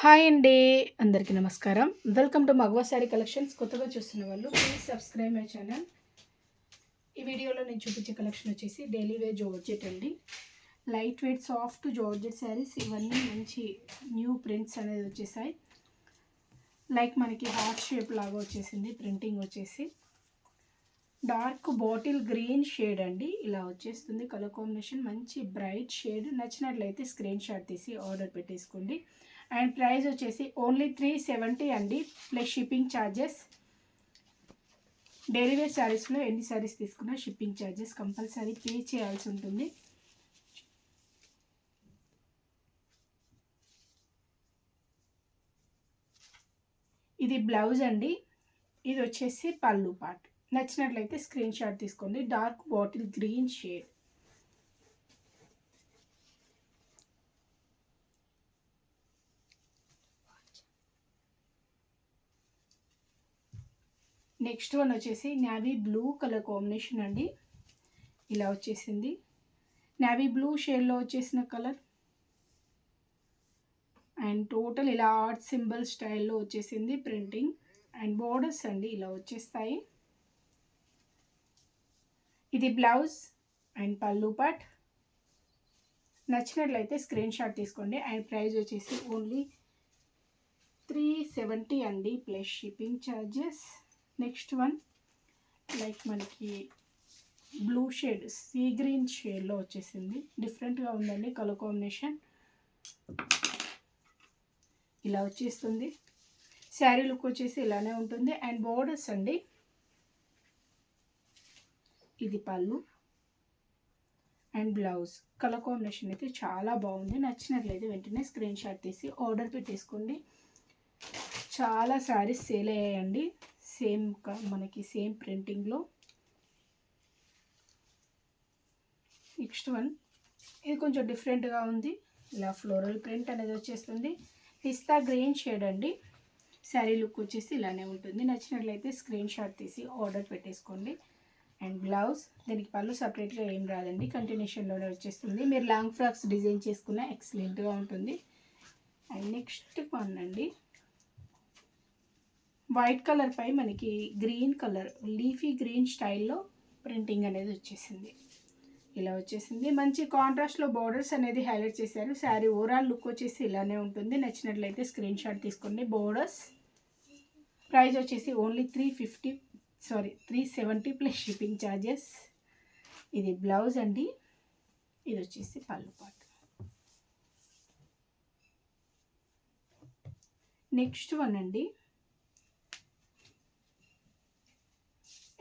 Hi అండి అందరికీ నమస్కారం. వెల్కమ్ టు మగవా శారీ కలెక్షన్స్ కొత్తగా చూస్తున్న వాళ్ళు ప్లీజ్ సబ్స్క్రైబ్ మై ఛానల్ ఈ వీడియోలో నేను చూపించే కలెక్షన్ వచ్చేసి డైలీ వేర్ జార్జెట్ అండి. Light weight soft georgette saris ఇవన్నీ మంచి న్యూ ప్రింట్స్ అనేది వచ్చేసాయి. లైక్ మనకి హార్ట్ షేప్ లాగా వచ్చేసింది ప్రింటింగ్ వచ్చేసి. డార్క్ బాటిల్ గ్రీన్ షేడ్ అండి. ఇలా వచ్చేస్తుంది కలర్ కాంబినేషన్. మంచి బ్రైట్ షేడ్. నచ్చినట్లయితే స్క్రీన్ షాట్ తీసి ఆర్డర్ పెట్టేసుకోండి. అండ్ ప్రైస్ వచ్చేసి ఓన్లీ త్రీ సెవెంటీ అండి. Plus shipping charges daily wear శారీస్లో ఎన్ని శారీస్ తీసుకున్నా షిప్పింగ్ ఛార్జెస్ కంపల్సరీ పే చేయాల్సి ఉంటుంది. ఇది బ్లౌజ్ అండి. ఇది వచ్చేసి పళ్ళు పార్ట్. నచ్చినట్లయితే స్క్రీన్ షాట్ తీసుకోండి. Dark bottle green shade. Next one వచ్చేసి నావీ బ్లూ కలర్ కాంబినేషన్ అండి. ఇలా వచ్చేసింది. నావీ బ్లూ షేడ్లో వచ్చేసిన కలర్. అండ్ టోటల్ ఇలా ఆర్ట్ సింబల్ స్టైల్లో వచ్చేసింది ప్రింటింగ్. అండ్ బోర్డర్స్ అండి ఇలా వచ్చేస్తాయి. ఇది బ్లౌజ్ అండ్ పళ్ళు పాట్ నచ్చినట్లయితే స్క్రీన్ షాట్ తీసుకోండి. అండ్ ప్రైస్ వచ్చేసి ఓన్లీ త్రీ సెవెంటీ అండి. Plus shipping charges next one like మనకి బ్లూ షేడ్ సీ గ్రీన్ షేడ్లో వచ్చేసింది. డిఫరెంట్గా ఉందండి కలర్ కాంబినేషన్ ఇలా వచ్చేస్తుంది. శారీ లుక్ వచ్చేసి ఇలానే ఉంటుంది. అండ్ బోర్డర్స్ అండి. ఇది పళ్ళు అండ్ బ్లౌజ్. కలర్ కాంబినేషన్ అయితే చాలా బాగుంది. నచ్చినట్లయితే వెంటనే స్క్రీన్ షాట్ తీసి ఆర్డర్ పెట్టేసుకోండి. చాలా శారీస్ సేల్ అయ్యాయండి. సేమ్ మనకి సేమ్ ప్రింటింగ్లో నెక్స్ట్ వన్ ఇది కొంచెం డిఫరెంట్గా ఉంది. ఇలా ఫ్లోరల్ ప్రింట్ అనేది వచ్చేస్తుంది. పిస్తా గ్రీన్ షేడ్ అండి. శారీ లుక్ వచ్చేసి ఇలానే ఉంటుంది. నచ్చినట్లయితే స్క్రీన్ షాట్ తీసి ఆర్డర్ పెట్టేసుకోండి. అండ్ బ్లౌజ్ దీనికి పళ్ళు సపరేట్గా ఏం రాదండి కంటిన్యూషన్లోనే వచ్చేస్తుంది. మీరు లాంగ్ ఫ్రాక్స్ డిజైన్ చేసుకున్న ఎక్సలెంట్గా ఉంటుంది. అండ్ నెక్స్ట్ వన్ అండి. వైట్ కలర్ పై మనకి గ్రీన్ కలర్ లీఫీ గ్రీన్ స్టైల్లో ప్రింటింగ్ అనేది వచ్చేసింది. ఇలా వచ్చేసింది. మంచి కాంట్రాస్ట్లో బోర్డర్స్ అనేది హైలైట్ చేశారు. శారీ ఓవరాల్ లుక్ వచ్చేసి ఇలానే ఉంటుంది. నచ్చినట్లయితే స్క్రీన్ షాట్ తీసుకోండి. బోర్డర్స్ ప్రైస్ వచ్చేసి only three fifty sorry three seventy plus shipping charges ఇది బ్లౌజ్ అండి. ఇది వచ్చేసి పళ్ళు పాటు. నెక్స్ట్ వన్ అండి.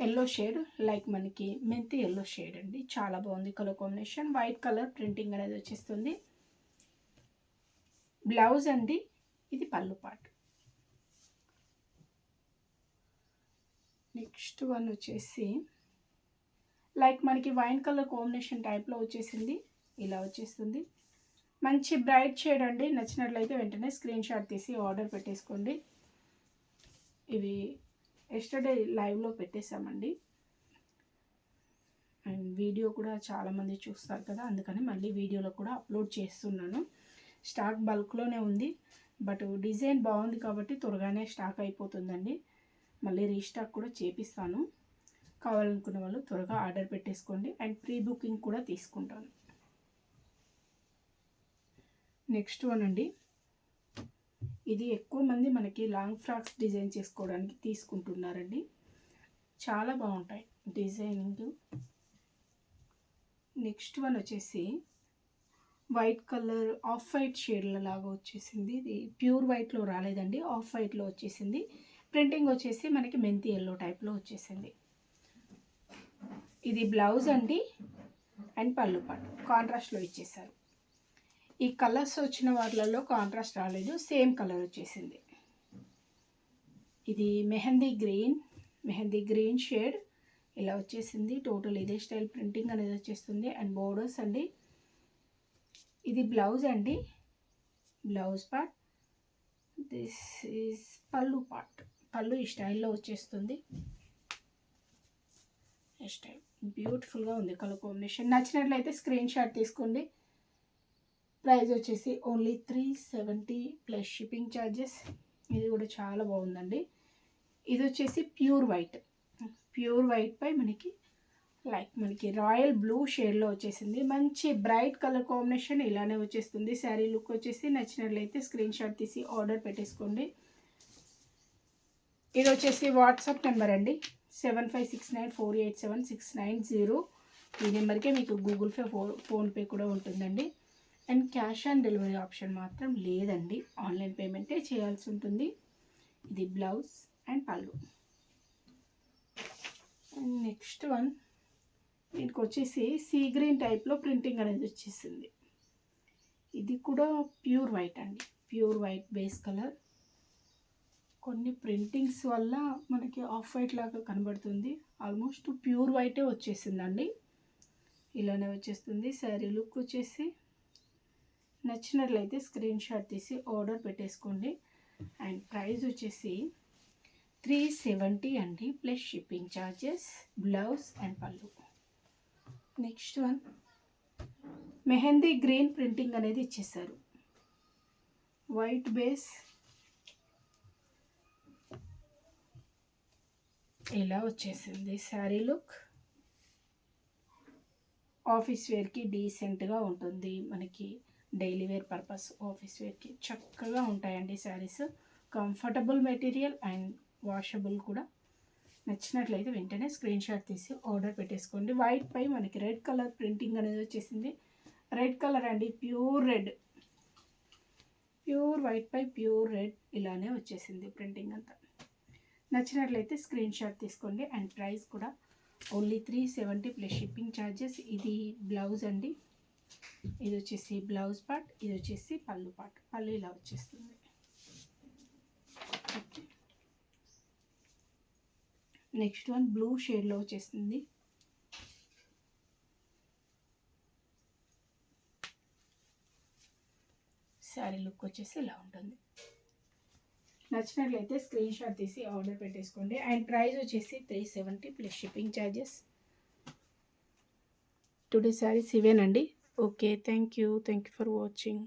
ఎల్లో షేడ్ లైక్ మనకి మెంతి ఎల్లో షేడ్ అండి. చాలా బాగుంది colour combination white colour printing అనేది వచ్చేస్తుంది. బ్లౌజ్ అండి. ఇది పళ్ళు పాటు. నెక్స్ట్ వన్ వచ్చేసి లైక్ మనకి వైన్ కలర్ కాంబినేషన్ టైప్లో వచ్చేసింది ఇలా వచ్చేస్తుంది. మంచి బ్రైట్ షేడ్ అండి నచ్చినట్లయితే వెంటనే స్క్రీన్ షాట్ తీసి ఆర్డర్ పెట్టేసుకోండి. ఇవి ఎస్టర్డే లైవ్లో పెట్టేశామండి. అండ్ వీడియో కూడా చాలామంది చూస్తారు కదా అందుకని మళ్ళీ వీడియోలో కూడా అప్లోడ్ చేస్తున్నాను. స్టాక్ బల్క్లోనే ఉంది బట్ డిజైన్ బాగుంది కాబట్టి త్వరగానే స్టాక్ అయిపోతుందండి. మళ్ళీ రీస్టాక్ కూడా చేపిస్తాను. కావాలనుకున్న వాళ్ళు త్వరగా ఆర్డర్ పెట్టేసుకోండి. అండ్ ప్రీ బుకింగ్ కూడా తీసుకుంటాను. నెక్స్ట్ వన్ అండి. ఇది ఎక్కువ మంది మనకి లాంగ్ ఫ్రాక్స్ డిజైన్ చేసుకోవడానికి తీసుకుంటున్నారండి. చాలా బాగుంటాయి డిజైనింగ్. నెక్స్ట్ వన్ వచ్చేసి వైట్ కలర్ ఆఫ్ వైట్ షేడ్ల లాగా వచ్చేసింది. ఇది ప్యూర్ వైట్లో రాలేదండి. ఆఫ్ వైట్లో వచ్చేసింది. ప్రింటింగ్ వచ్చేసి మనకి మెంతి ఎల్లో టైప్లో వచ్చేసింది. ఇది బ్లౌజ్ అండి అండ్ పళ్ళు పాటు కాంట్రాస్ట్లో ఇచ్చేసారు. ఈ కలర్స్ వచ్చిన వాటిలలో కాంట్రాస్ట్ రాలేదు సేమ్ కలర్ వచ్చేసింది. ఇది mehndi green mehndi green shade. ఇలా వచ్చేసింది. టోటల్ ఇదే స్టైల్ ప్రింటింగ్ అనేది వచ్చేస్తుంది. అండ్ బోర్డర్స్ అండి. ఇది బ్లౌజ్ అండి. Blouse part. దిస్ ఈజ్ పళ్ళు పార్ట్. పళ్ళు ఈ స్టైల్లో వచ్చేస్తుంది. ఈ స్టైల్ బ్యూటిఫుల్గా ఉంది కలర్ కాంబినేషన్. నచ్చినట్లయితే స్క్రీన్ షాట్ తీసుకోండి. ప్రైస్ వచ్చేసి only three seventy plus shipping charges ఇది కూడా చాలా బాగుందండి. ఇది వచ్చేసి ప్యూర్ వైట్. ప్యూర్ వైట్ పై మనకి లైక్ మనకి రాయల్ బ్లూ షేడ్లో వచ్చేసింది. మంచి బ్రైట్ కలర్ కాంబినేషన్ ఇలానే వచ్చేస్తుంది. శారీ లుక్ వచ్చేసి నచ్చినట్లయితే స్క్రీన్ షాట్ తీసి ఆర్డర్ పెట్టేసుకోండి. ఇది వచ్చేసి వాట్సాప్ నెంబర్ అండి. Seven five six nine four eight seven six nine zero. ఈ నెంబర్కే మీకు గూగుల్ పే ఫో ఫోన్పే కూడా ఉంటుందండి. And cash on delivery option మాత్రం లేదండి. ఆన్లైన్ పేమెంటే చేయాల్సి ఉంటుంది. ఇది బ్లౌజ్ అండ్ పళ్ళు. And next one. దీనికి వచ్చేసి సీ గ్రీన్ టైప్లో ప్రింటింగ్ అనేది వచ్చేసింది. ఇది కూడా ప్యూర్ వైట్ అండి. Pure white base colour. కొన్ని ప్రింటింగ్స్ వల్ల మనకి ఆఫ్ వైట్ లాగా కనబడుతుంది. ఆల్మోస్ట్ ప్యూర్ వైటే వచ్చేసిందండి. ఇలానే వచ్చేస్తుంది. శారీ లుక్ వచ్చేసి నచ్చినట్లయితే స్క్రీన్ షాట్ తీసి ఆర్డర్ పెట్టేసుకోండి. అండ్ ప్రైస్ వచ్చేసి త్రీ సెవెంటీ అండి. Plus shipping charges blouse and పళ్ళు. Next one mehndi green printing అనేది ఇచ్చేసారు. వైట్ బేస్ ఇలా వచ్చేసింది. శారీ లుక్ ఆఫీస్ వేర్కి డీసెంట్గా ఉంటుంది. మనకి డైలీ వేర్ పర్పస్ ఆఫీస్ వేర్కి చక్కగా ఉంటాయండి saris. Comfortable material and washable కూడా. నచ్చినట్లయితే వెంటనే స్క్రీన్ షాట్ తీసి ఆర్డర్ పెట్టేసుకోండి. వైట్ పై మనకి రెడ్ కలర్ ప్రింటింగ్ అనేది వచ్చేసింది. రెడ్ కలర్ అండి ప్యూర్ రెడ్. ప్యూర్ వైట్ పై ప్యూర్ రెడ్ ఇలానే వచ్చేసింది ప్రింటింగ్ అంతా. నచ్చినట్లయితే స్క్రీన్ షాట్ తీసుకోండి అండ్ ప్రైస్ కూడా only three seventy plus shipping charges ఇది బ్లౌజ్ అండి. ఇది వచ్చేసి బ్లౌజ్ పార్ట్ ఇది వచ్చేసి పళ్ళు పార్ట్. పళ్ళు ఇలా వచ్చేస్తుంది. నెక్స్ట్ వన్ బ్లూ షేడ్లో వచ్చేస్తుంది. శారీ లుక్ వచ్చేసి ఇలా ఉంటుంది. నచ్చినట్లయితే స్క్రీన్ షాట్ తీసి ఆర్డర్ పెట్టేసుకోండి. అండ్ ప్రైస్ వచ్చేసి three seventy plus shipping charges today saris ఇవేనండి okay thank you thank you for watching